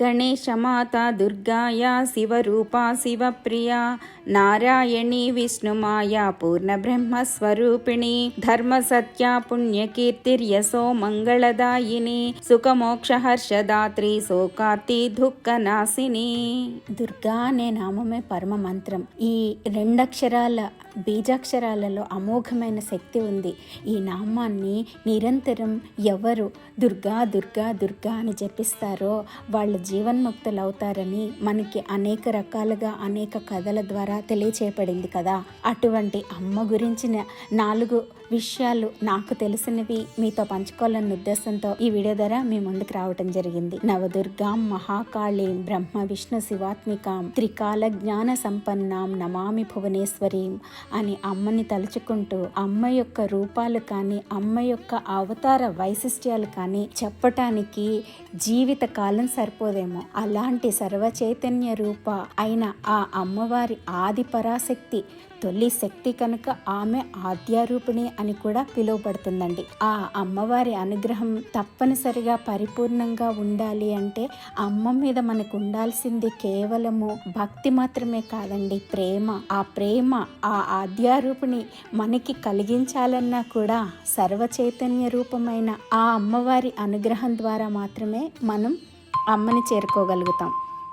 गणेशमाता दुर्गाया शिवरूपा शिवप्रिया नारायणी विष्णुमाया पूर्णब्रह्मस्वरूपिणी धर्मसत्या पुण्यकीर्तिर्यशो मङ्गलदायिनी సుఖమోక్షహర్షదాత్రి సోకార్తి దుఃఖనాశిని దుర్గా అనే నామమే పరమ మంత్రం ఈ రెండక్షరాల బీజాక్షరాలలో అమోఘమైన శక్తి ఉంది ఈ నామాన్ని నిరంతరం ఎవరు దుర్గా దుర్గా దుర్గా అని జపిస్తారో వాళ్ళ జీవన్ముక్తులవుతారని మనకి అనేక రకాలుగా అనేక కథల ద్వారా తెలియచేయబడింది కదా. అటువంటి అమ్మ గురించిన నాలుగు విషయాలు నాకు తెలిసినవి మీతో పంచుకోవాలన్న ఉద్దేశంతో ఈ వీడియో ద్వారా మీ ముందుకు రావటం జరిగింది. నవదుర్గాం మహాకాళి బ్రహ్మ విష్ణు శివాత్మికాం త్రికాల జ్ఞాన సంపన్నాం నమామి భువనేశ్వరీం అని అమ్మని తలుచుకుంటూ అమ్మ యొక్క రూపాలు కానీ అమ్మ యొక్క అవతార వైశిష్ట్యాలు కానీ చెప్పటానికి జీవిత కాలం సరిపోదేమో. అలాంటి సర్వ చైతన్య రూప అయిన ఆ అమ్మవారి ఆది పరాశక్తి తొలి శక్తి కనుక ఆమె ఆద్యారూపిణి అని కూడా పిలువబడుతుందండి. ఆ అమ్మవారి అనుగ్రహం తప్పనిసరిగా పరిపూర్ణంగా ఉండాలి అంటే అమ్మ మీద మనకు ఉండాల్సింది కేవలము భక్తి మాత్రమే కాదండి ప్రేమ. ఆ ప్రేమ ఆ ఆద్యారూపిణి మనకి కలిగించాలన్నా కూడా సర్వ చైతన్య రూపమైన ఆ అమ్మవారి అనుగ్రహం ద్వారా మాత్రమే మనం అమ్మని చేరుకోగలుగుతాం.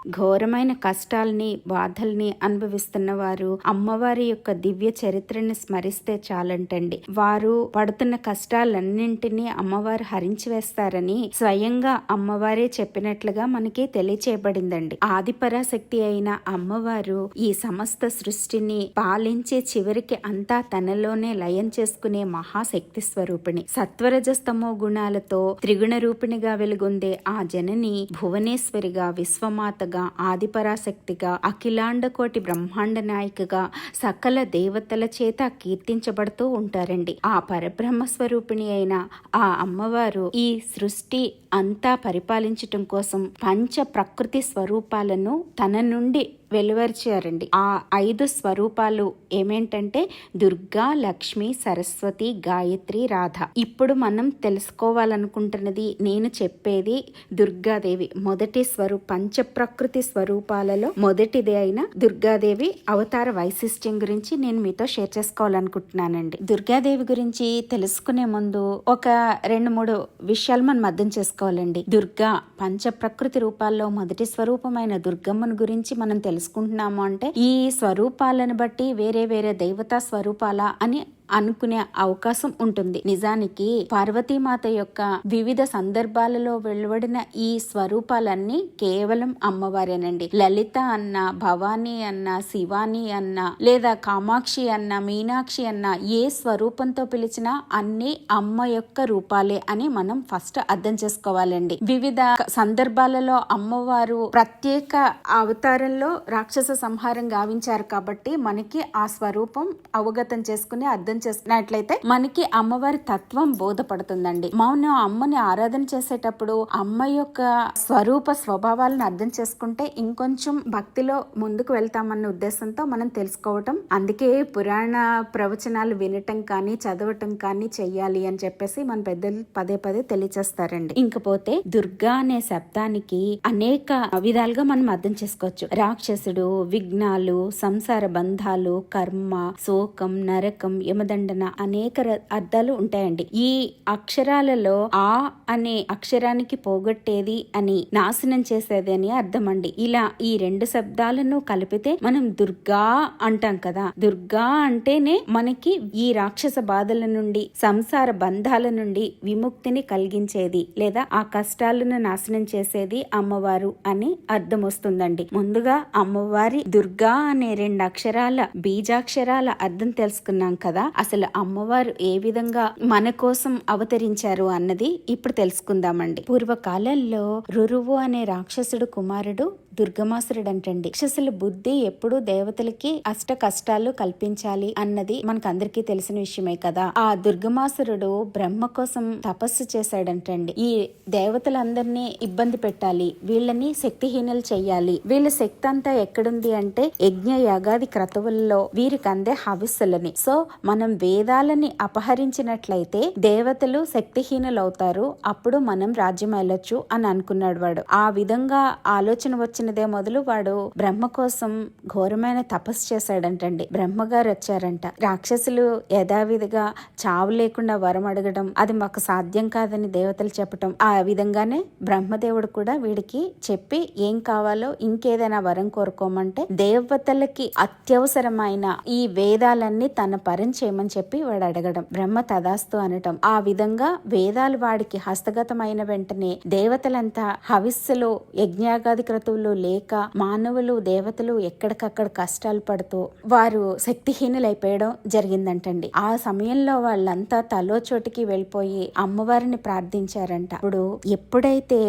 ఘోరమైన కష్టాల్ని బాధల్ని అనుభవిస్తున్న వారు అమ్మవారి యొక్క దివ్య చరిత్రని స్మరిస్తే చాలంటండి. వారు పడుతున్న కష్టాలన్నింటినీ అమ్మవారు హరించి వేస్తారని స్వయంగా అమ్మవారే చెప్పినట్లుగా మనకి తెలియచేయబడిందండి. ఆదిపరాశక్తి అయిన అమ్మవారు ఈ సమస్త సృష్టిని పాలించే చివరికి అంతా తనలోనే లయం చేసుకునే మహాశక్తి స్వరూపిణి. సత్వరజస్తమో గుణాలతో త్రిగుణ రూపిణిగా వెలుగొందే ఆ జనని భువనేశ్వరిగా విశ్వమాతగా ఆదిపరాశక్తిగా అఖిలాండ కోటి బ్రహ్మాండ నాయికగా సకల దేవతల చేత కీర్తించబడుతూ ఉంటారండి. ఆ పరబ్రహ్మ స్వరూపిణి అయిన ఆ అమ్మవారు ఈ సృష్టి అంతా పరిపాలించటం కోసం పంచ ప్రకృతి స్వరూపాలను తన నుండి వెలువరిచారండి. ఆ ఐదు స్వరూపాలు ఏమేంటంటే దుర్గా లక్ష్మి సరస్వతి గాయత్రి రాధ. ఇప్పుడు మనం తెలుసుకోవాలనుకుంటున్నది నేను చెప్పేది దుర్గాదేవి. మొదటి స్వరూ పంచ ప్రకృతి స్వరూపాలలో మొదటిది అయిన దుర్గాదేవి అవతార వైశిష్ట్యం గురించి నేను మీతో షేర్ చేసుకోవాలనుకుంటున్నానండి. దుర్గాదేవి గురించి తెలుసుకునే ముందు ఒక రెండు మూడు విషయాలు మనం అర్థం చేసుకోవాలి తెలుసుకోవాలండి. దుర్గా పంచ ప్రకృతి రూపాల్లో మొదటి స్వరూపమైన దుర్గమ్మను గురించి మనం తెలుసుకుంటున్నాము అంటే ఈ స్వరూపాలను బట్టి వేరే వేరే దేవతా స్వరూపాల అని అనుకునే అవకాశం ఉంటుంది. నిజానికి పార్వతీమాత యొక్క వివిధ సందర్భాలలో వెలువడిన ఈ స్వరూపాలన్నీ కేవలం అమ్మవారేనండి. లలిత అన్న భవానీ అన్న శివాని అన్న లేదా కామాక్షి అన్న మీనాక్షి అన్న ఏ స్వరూపంతో పిలిచినా అన్ని అమ్మ యొక్క రూపాలే అని మనం ఫస్ట్ అర్థం చేసుకోవాలండి. వివిధ సందర్భాలలో అమ్మవారు ప్రత్యేక అవతారంలో రాక్షస సంహారం గావించారు కాబట్టి మనకి ఆ స్వరూపం అవగతం చేసుకుని అర్థం చేసుకున్నట్లయితే మనకి అమ్మవారి తత్వం బోధపడుతుందండి. మనం అమ్మని ఆరాధన చేసేటప్పుడు అమ్మ యొక్క స్వరూప స్వభావాలను అర్థం చేసుకుంటే ఇంకొంచెం భక్తిలో ముందుకు వెళ్తామన్న ఉద్దేశంతో మనం తెలుసుకోవటం. అందుకే పురాణ ప్రవచనాలు వినటం కానీ చదవటం కానీ చెయ్యాలి అని చెప్పేసి మన పెద్దలు పదే పదే తెలియచేస్తారండి. ఇంకపోతే దుర్గా అనే శబ్దానికి అనేక విధాలుగా మనం అర్థం చేసుకోవచ్చు. రాక్షసుడు విఘ్నాలు సంసార బంధాలు కర్మ శోకం నరకం దండన అనేక ర- అర్థాలు ఉంటాయండి. ఈ అక్షరాలలో ఆ అనే అక్షరానికి పోగొట్టేది అని నాశనం చేసేది అని అర్థం అండి ఇలా ఈ రెండు శబ్దాలను కలిపితే మనం దుర్గా అంటాం కదా. దుర్గా అంటేనే మనకి ఈ రాక్షస బాధల నుండి సంసార బంధాల నుండి విముక్తిని కలిగించేది లేదా ఆ కష్టాలను నాశనం చేసేది అమ్మవారు అని అర్థం వస్తుందండి. ముందుగా అమ్మవారి దుర్గా అనే రెండు అక్షరాల బీజాక్షరాల అర్థం తెలుసుకున్నాం కదా. అసలు అమ్మవారు ఏ విధంగా మన కోసం అవతరించారు అన్నది ఇప్పుడు తెలుసుకుందామండి. పూర్వకాలంలో రురువు అనే రాక్షసుడు కుమారుడు దుర్గమాసురుడు అంటండి రాక్షసుల బుద్ధి ఎప్పుడు దేవతలకి అష్ట కష్టాలు కల్పించాలి అన్నది మనకందరికీ తెలిసిన విషయమే కదా. ఆ దుర్గమాసురుడు బ్రహ్మ కోసం తపస్సు చేశాడంటండి. ఈ దేవతలందరినీ ఇబ్బంది పెట్టాలి. వీళ్ళని శక్తిహీనలు చెయ్యాలి. వీళ్ళ శక్తి అంతా ఎక్కడుంది అంటే యజ్ఞ యాగాది క్రతువుల్లో వీరికి అందే హవిస్సులని. సో మనం వేదాలని అపహరించినట్లయితే దేవతలు శక్తిహీనులు అవుతారు అప్పుడు మనం రాజ్యం వెళ్ళొచ్చు అని అనుకున్నాడు వాడు. ఆ విధంగా ఆలోచన వచ్చిన వచ్చినదే మొదలు వాడు బ్రహ్మ కోసం ఘోరమైన తపస్సు చేశాడంటండి. బ్రహ్మగారు వచ్చారంట. రాక్షసులు యథావిధిగా చావు లేకుండా వరం అడగడం అది మాకు సాధ్యం కాదని దేవతలు చెప్పటం. ఆ విధంగానే బ్రహ్మదేవుడు కూడా వీడికి చెప్పి ఏం కావాలో ఇంకేదైనా వరం కోరుకోమంటే దేవతలకి అత్యవసరమైన ఈ వేదాలన్నీ తన పరం చేయమని చెప్పి వాడు అడగడం. బ్రహ్మ తదాస్తు అనటం. ఆ విధంగా వేదాలు వాడికి హస్తగతమైన వెంటనే దేవతలంతా హవిస్సులు యజ్ఞాగాది క్రతువులు లేక మానవులు దేవతలు ఎక్కడికక్కడ కష్టాలు పడుతూ వారు శక్తిహీనులైపోయడం జరిగిందంటండి. ఆ సమయంలో వాళ్ళంతా తలో చోటికి వెళ్ళిపోయి అమ్మవారిని ప్రార్థించారంట. ఇప్పుడు ఎప్పుడైతే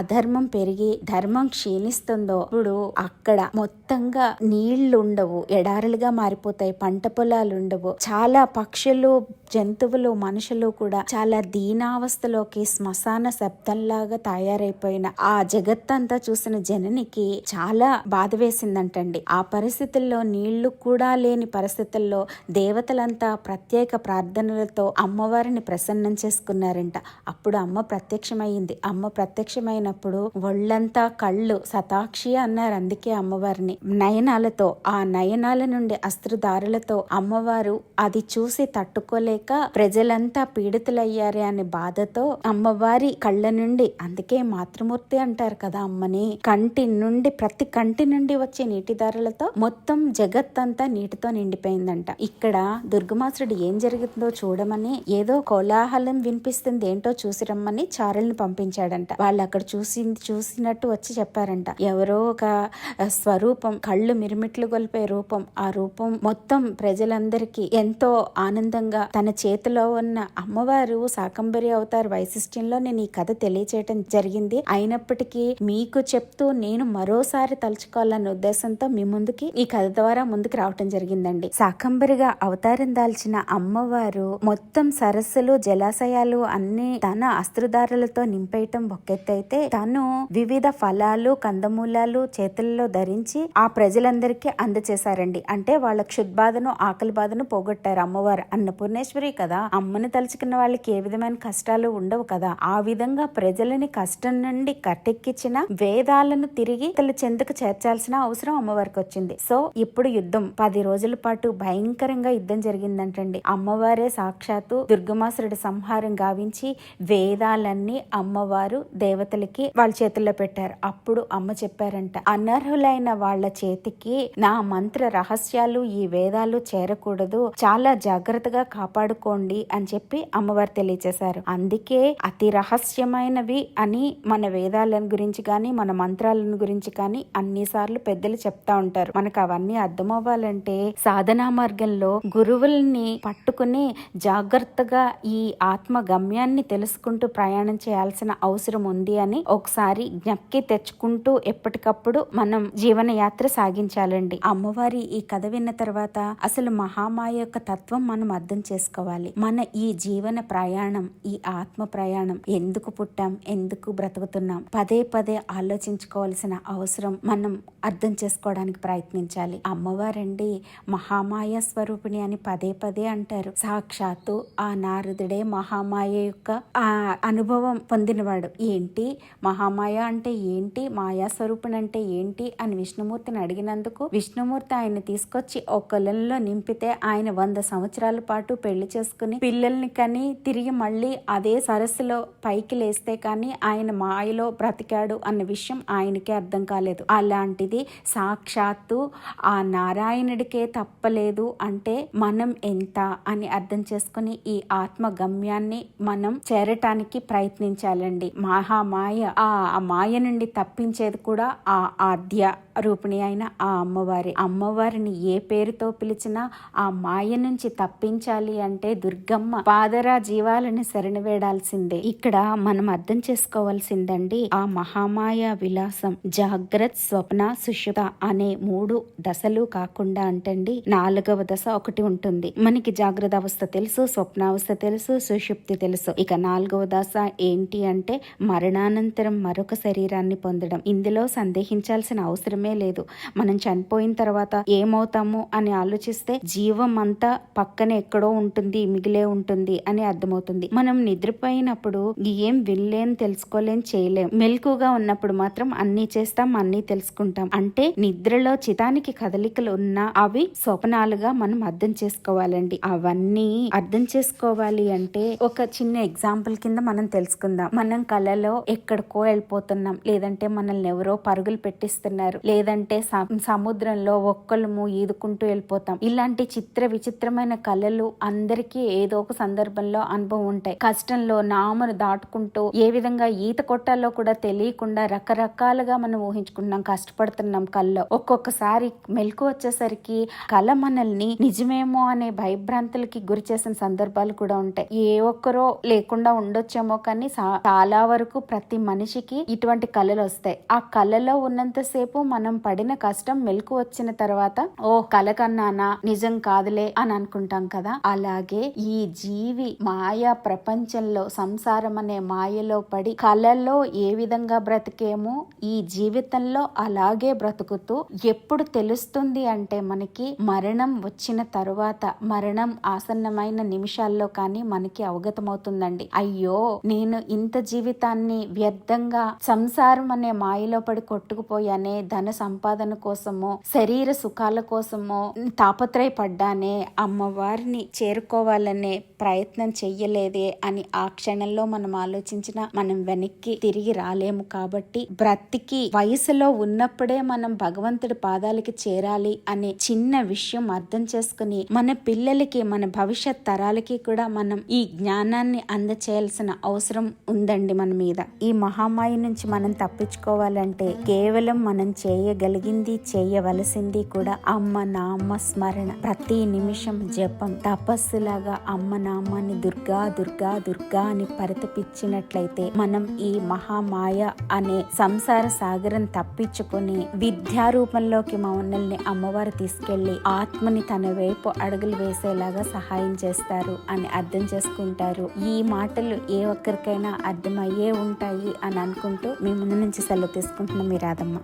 అధర్మం పెరిగి ధర్మం క్షీణిస్తుందో ఇప్పుడు అక్కడ మొత్తంగా నీళ్ళు ఉండవు ఎడారులుగా మారిపోతాయి పంట పొలాలు ఉండవు చాలా పక్షులు జంతువులు మనుషులు కూడా చాలా దీనావస్థలోకి శ్మశాన శబ్దంలాగా తయారైపోయిన ఆ జగత్తంతా చూసిన జననికి చాలా బాధ వేసిందంటండి. ఆ పరిస్థితుల్లో నీళ్ళు కూడా లేని పరిస్థితుల్లో దేవతలంతా ప్రత్యేక ప్రార్థనలతో అమ్మవారిని ప్రసన్నం చేసుకున్నారంట. అప్పుడు అమ్మ ప్రత్యక్షమైంది అమ్మ ప్రత్యక్షమైనప్పుడు ఒళ్ళంతా కళ్ళు సతాక్షి అన్నారు అందుకే అమ్మవారిని. నయనాలతో ఆ నయనాల నుండి అస్త్రదారులతో అమ్మవారు అది చూసి తట్టుకోలే తట్టుకోలేక ప్రజలంతా పీడితులయ్యారే అనే బాధతో అమ్మవారి కళ్ళ నుండి అందుకే మాతృమూర్తి అంటారు కదా అమ్మని కంటి నుండి ప్రతి కంటి నుండి వచ్చే నీటి ధారలతో మొత్తం జగత్తంతా నీటితో నిండిపోయిందంట. ఇక్కడ దుర్గమాసుడు ఏం జరుగుతుందో చూడమని ఏదో కోలాహలం వినిపిస్తుంది ఏంటో చూసి రమ్మని చారుల్ని పంపించాడంట. వాళ్ళు అక్కడ చూసి చూసినట్టు వచ్చి చెప్పారంట. ఎవరో ఒక స్వరూపం కళ్ళు మిరుమిట్లు గొలిపే రూపం ఆ రూపం మొత్తం ప్రజలందరికీ ఎంతో ఆనందంగా తన చేతిలో ఉన్న అమ్మవారు శాకంబరి అవతార వైశిష్ట్యంలో నేను ఈ కథ తెలియచేయటం జరిగింది. అయినప్పటికీ మీకు చెప్తూ నేను మరోసారి తలుచుకోవాలన్న ఉద్దేశంతో మీ ముందుకి ఈ కథ ద్వారా ముందుకు రావటం జరిగిందండి. శాకంబరిగా అవతారం దాల్చిన అమ్మవారు మొత్తం సరస్సులు జలాశయాలు అన్ని తన అస్త్రధారలతో నింపేయటం ఒకెత్తైతే తను వివిధ ఫలాలు కందమూలాలు చేతుల్లో ధరించి ఆ ప్రజలందరికీ అందచేశారండి అంటే వాళ్ళ క్షుద్బాధను ఆకలి బాధను పోగొట్టారు అమ్మవారు అన్నపూర్ణేశ్వరి కదా అమ్మని తలుచుకున్న వాళ్ళకి ఏ విధమైన కష్టాలు ఉండవు కదా. ఆ విధంగా ప్రజలని కష్టం నుండి కట్టెక్కించిన వేదాలను తిరిగి తల చెందుకు చేర్చాల్సిన అవసరం అమ్మవారికి వచ్చింది. సో ఇప్పుడు యుద్ధం. పది రోజుల పాటు భయంకరంగా యుద్ధం జరిగిందంటండి. అమ్మవారే సాక్షాత్తు దుర్గమాసురుడి సంహారం గావించి వేదాలన్నీ అమ్మవారు దేవతలకి వాళ్ళ చేతుల్లో పెట్టారు. అప్పుడు అమ్మ చెప్పారంట అనర్హులైన వాళ్ళ చేతికి నా మంత్ర రహస్యాలు ఈ వేదాలు చేరకూడదు. చాలా జాగ్రత్తగా కాపాడుకోండి అని చెప్పి అమ్మవారు తెలియచేశారు. అందుకే అతి రహస్యమైనవి అని మన వేదాలను గురించి కానీ మన మంత్రాలను గురించి కానీ అన్నిసార్లు పెద్దలు చెప్తా ఉంటారు. మనకు అవన్నీ అర్థం అవ్వాలంటే సాధనా మార్గంలో గురువుల్ని పట్టుకుని జాగ్రత్తగా ఈ ఆత్మ గమ్యాన్ని తెలుసుకుంటూ ప్రయాణం చేయాల్సిన అవసరం ఉంది అని ఒకసారి జ్ఞప్కి తెచ్చుకుంటూ ఎప్పటికప్పుడు మనం జీవన యాత్ర సాగించాలండి. అమ్మవారి ఈ కథ విన్న తర్వాత అసలు మహామాయ యొక్క తత్వం మనం అర్థం చేసుకోవాలి. మన ఈ జీవన ప్రయాణం ఈ ఆత్మ ప్రయాణం ఎందుకు పుట్టాం ఎందుకు బ్రతుకుతున్నాం? పదే పదే ఆలోచించుకోవాల్సిన అవసరం మనం అర్థం చేసుకోవడానికి ప్రయత్నించాలి. అమ్మవారండి మహామాయ స్వరూపిణి అని పదే పదే అంటారు. సాక్షాత్తు ఆ నారదుడే మహామాయ యొక్క ఆ అనుభవం పొందినవాడు. ఏంటి? మహామాయ అంటే ఏంటి? మాయా స్వరూపిణి అంటే ఏంటి? అని విష్ణుమూర్తిని అడిగినందుకు విష్ణుమూర్తి ఆయన తీసుకొచ్చి ఒక నింపితే ఆయన వంద సంవత్సరాల పాటు పెళ్ళి చేసుకుని పిల్లల్ని కని తిరిగి మళ్ళీ అదే సరస్సులో పైకి లేస్తే కానీ ఆయన మాయలో బ్రతికాడు అన్న విషయం ఆయనకే అర్థం కాలేదు. అలాంటిది సాక్షాత్తు ఆ నారాయణుడికే తప్పలేదు అంటే మనం ఎంత అని అర్థం చేసుకుని ఈ ఆత్మ గమ్యాన్ని మనం చేరటానికి ప్రయత్నించాలండి. మహామాయ ఆ మాయ నుండి తప్పించేది కూడా ఆ ఆద్య రూపిణి అయిన ఆ అమ్మవారి. అమ్మవారిని ఏ పేరుతో పిలిచినా ఆ మాయ నుంచి తప్పించాలి అంటే అంటే దుర్గమ్మ. పాదరా జీవాలని శరణవేడాల్సిందే ఇక్కడ మనం అర్థం చేసుకోవాల్సిందండి ఆ మహామాయ విలాసం జాగ్రత్త స్వప్న సుషుత అనే మూడు దశలు కాకుండా అంటండి నాలుగవ దశ ఒకటి ఉంటుంది. మనకి జాగ్రత్త అవస్థ తెలుసు స్వప్నావస్థ తెలుసు సుషుప్తి తెలుసు. ఇక నాలుగవ దశ ఏంటి అంటే మరణానంతరం మరొక శరీరాన్ని పొందడం. ఇందులో సందేహించాల్సిన అవసరమే లేదు. మనం చనిపోయిన తర్వాత ఏమవుతాము అని ఆలోచిస్తే జీవం అంతా పక్కన ఎక్కడో ఉంటుంది. మిగిలే ఉంటుంది అని అర్థమవుతుంది. మనం నిద్రపోయినప్పుడు ఏం వినలేం తెలుసుకోలేం చేయలేం. మెలకుగా ఉన్నప్పుడు మాత్రం అన్ని చేస్తాం అన్ని తెలుసుకుంటాం. అంటే నిద్రలో చితానికి కదలికలు ఉన్నా అవి స్వప్నాలుగా మనం అర్థం చేసుకోవాలండి. అవన్నీ అర్థం చేసుకోవాలి అంటే ఒక చిన్న ఎగ్జాంపుల్ కింద మనం తెలుసుకుందాం. మనం కళలో ఎక్కడికో వెళ్ళిపోతున్నాం. లేదంటే మనల్ని ఎవరో పరుగులు పెట్టిస్తున్నారు. లేదంటే స- సముద్రంలో ఒక్కళ్ళము ఈదుకుంటూ వెళ్ళిపోతాం. ఇలాంటి చిత్ర విచిత్రమైన కళలు అందరికీ ఏదో ఒక సందర్భంలో అనుభవం ఉంటాయి. కష్టంలో నామను దాటుకుంటూ ఏ విధంగా ఈత కొట్టాలో కూడా తెలియకుండా రకరకాలుగా మనం ఊహించుకుంటున్నాం కష్టపడుతున్నాం కల్లో. ఒక్కొక్కసారి మెలకు వచ్చేసరికి కళ మనల్ని నిజమేమో అనే భయభ్రాంతులకి గురి చేసిన సందర్భాలు కూడా ఉంటాయి. ఏ ఒక్కరో లేకుండా ఉండొచ్చేమో కానీ సా- చాలా వరకు ప్రతి మనిషికి ఇటువంటి కళలు వస్తాయి. ఆ కళలో ఉన్నంతసేపు మనం పడిన కష్టం మెలకు వచ్చిన తర్వాత ఓ కళ కన్నానా నిజం కాదులే అని అనుకుంటాం కదా. అలా అలాగే ఈ జీవి మాయా ప్రపంచంలో సంసారం అనే మాయలో పడి కళలో ఏ విధంగా బ్రతికేమో ఈ జీవితంలో అలాగే బ్రతుకుతూ ఎప్పుడు తెలుస్తుంది అంటే మనకి మరణం వచ్చిన తరువాత మరణం ఆసన్నమైన నిమిషాల్లో కానీ మనకి అవగతమవుతుందండి. అయ్యో నేను ఇంత జీవితాన్ని వ్యర్థంగా సంసారం అనే మాయలో పడి కొట్టుకుపోయానే ధన సంపాదన కోసమో శరీర సుఖాల కోసమో తాపత్రయపడ్డానే అమ్మవారిని ఎదుర్కోవాలనే ప్రయత్నం చెయ్యలేదే అని ఆ క్షణంలో మనం ఆలోచించిన మనం వెనక్కి తిరిగి రాలేము కాబట్టి బ్రతికి వయసులో ఉన్నప్పుడే మనం భగవంతుడి పాదాలకి చేరాలి అనే చిన్న విషయం అర్థం చేసుకుని మన పిల్లలకి మన భవిష్యత్ తరాలకి కూడా మనం ఈ జ్ఞానాన్ని అందచేయాల్సిన అవసరం ఉందండి మన మీద. ఈ మహామాయి నుంచి మనం తప్పించుకోవాలంటే కేవలం మనం చేయగలిగింది చేయవలసింది కూడా అమ్మ నామ స్మరణ. ప్రతి నిమిషం జపం తపస్సులాగా అమ్మ నామాన్ని దుర్గా దుర్గా దుర్గా అని పరితపించినట్లయితే మనం ఈ మహామాయ అనే సంసార సాగరం తప్పించుకొని విద్యా రూపంలోకి మనల్ని అమ్మవారు తీసుకెళ్ళి ఆత్మని తన వైపు అడుగులు వేసేలాగా సహాయం చేస్తారు అని అర్థం చేసుకుంటారు. ఈ మాటలు ఏ ఒక్కరికైనా అర్థమయ్యే ఉంటాయి అని అనుకుంటూ మీ ముందు నుంచి సెలవు తీసుకుంటున్నాం మీ రాధమ్మ.